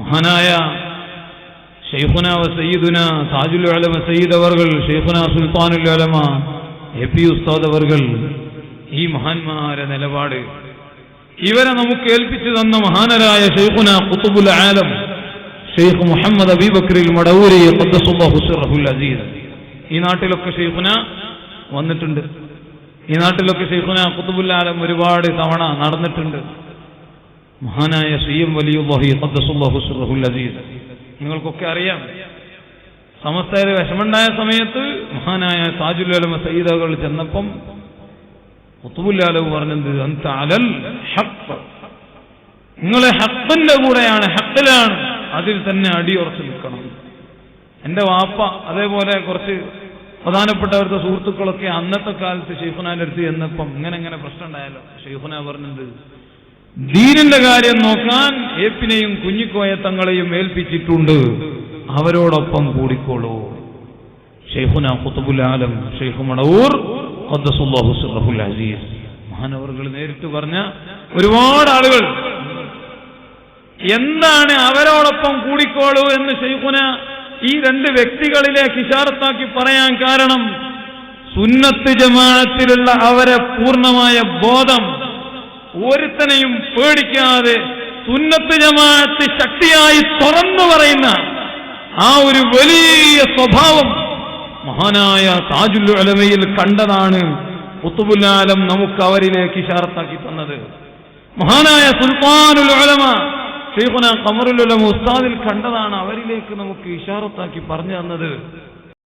മഹാനായ ഷെയ്ഖുന സയ്യിദുന താജുൽ ഉലമ സയ്യിദ് അവർകൾ ഷെയ്ഖുന സുൽത്താനുൽ ഉലമ എ പി ഉസ്താദ് അവർകൾ ഈ മഹാന്മാരെ നിലപാട്. ഇവരെ നമുക്ക് ഏൽപ്പിച്ചു തന്ന മഹാനരായ ഷെയ്ഖുന കുത്തുബുൽ ആലം ഷെയ്ഖ് മുഹമ്മദ് അബീബക്രിൽ മടവൂരി ഖദ്ദസുല്ലാഹു സിറഹുൽ അസീസ്. ഈ നാട്ടിലൊക്കെ ഷെയ്ഖുന വന്നിട്ടുണ്ട്. ഈ നാട്ടിലൊക്കെ ഷെയ്ഖുന കുത്തുബുൽ ആലം ഒരുപാട് തവണ നടന്നിട്ടുണ്ട്. മഹാനായ സയ്യം വലിയുല്ലാഹി വലിയ നിങ്ങൾക്കൊക്കെ അറിയാം. സമസ്തയിൽ വിഷമുണ്ടായ സമയത്ത് മഹാനായ സാജുൽ അലമ സയ്യിദകൾ ചെന്നപ്പം ഖുത്തുബുല്ലാലവ് പറഞ്ഞത് അന്ത അലൽ ഹഖ്. നിങ്ങളെ ഹക്കിന്റെ കൂടെയാണ് ഹക്കിലാണ് അതിൽ തന്നെ അടിയുറച്ചു നിൽക്കണം. എന്റെ വാപ്പ അതേപോലെ കുറച്ച് പ്രധാനപ്പെട്ടവരുടെ സുഹൃത്തുക്കളൊക്കെ അന്നത്തെ കാലത്ത് ഷെയ്ഖുനാന്റെ അടുത്ത് ചെന്നപ്പം ഇങ്ങനെ ഇങ്ങനെ പ്രശ്നം ഉണ്ടായല്ലോ. ഷെയ്ഖുന പറഞ്ഞത് ദീനിന്റെ കാര്യം നോക്കാൻ ഏപ്പിനെയും കുഞ്ഞിക്കോയ തങ്ങളെയും ഏൽപ്പിച്ചിട്ടുണ്ട്. അവരോടൊപ്പം കൂടിക്കോളൂ. ഷെയ്ഖുന ഖുത്തുബുൽ ആലം ഷെയ്ഖ് മണവൂർ ഖദ്ദസുല്ലാഹു അസീസ്. മഹാനവറുകൾ നേരിട്ട് പറഞ്ഞ ഒരുപാട് ആളുകൾ. എന്താണ് അവരോടൊപ്പം കൂടിക്കോളൂ എന്ന് ഷെയ്ഖുന ഈ രണ്ട് വ്യക്തികളിലെ കിഷാർത്താക്കി പറയാൻ കാരണം സുന്നത്ത് ജമാഅത്തിലുള്ള അവരെ പൂർണമായ ബോധം ഒരുത്തനെയും പേടിക്കാതെ സുന്നത്ത് ജമാഅത്ത് ശക്തിയായി തുറന്നു പറയുന്ന ആ ഒരു വലിയ സ്വഭാവം മഹാനായ താജുൽ ഉലമയിൽ കണ്ടതാണ്. കുത്തുബുല്ലാലം നമുക്ക് അവരിലേക്ക് ഇഷാർത്താക്കി തന്നത്. മഹാനായ സുൽത്താനുൽ അലമ ഷെയ്ഖുന കമറുൽ ഉസ്താദിൽ കണ്ടതാണ് അവരിലേക്ക് നമുക്ക് ഇഷാറത്താക്കി പറഞ്ഞു തന്നത്.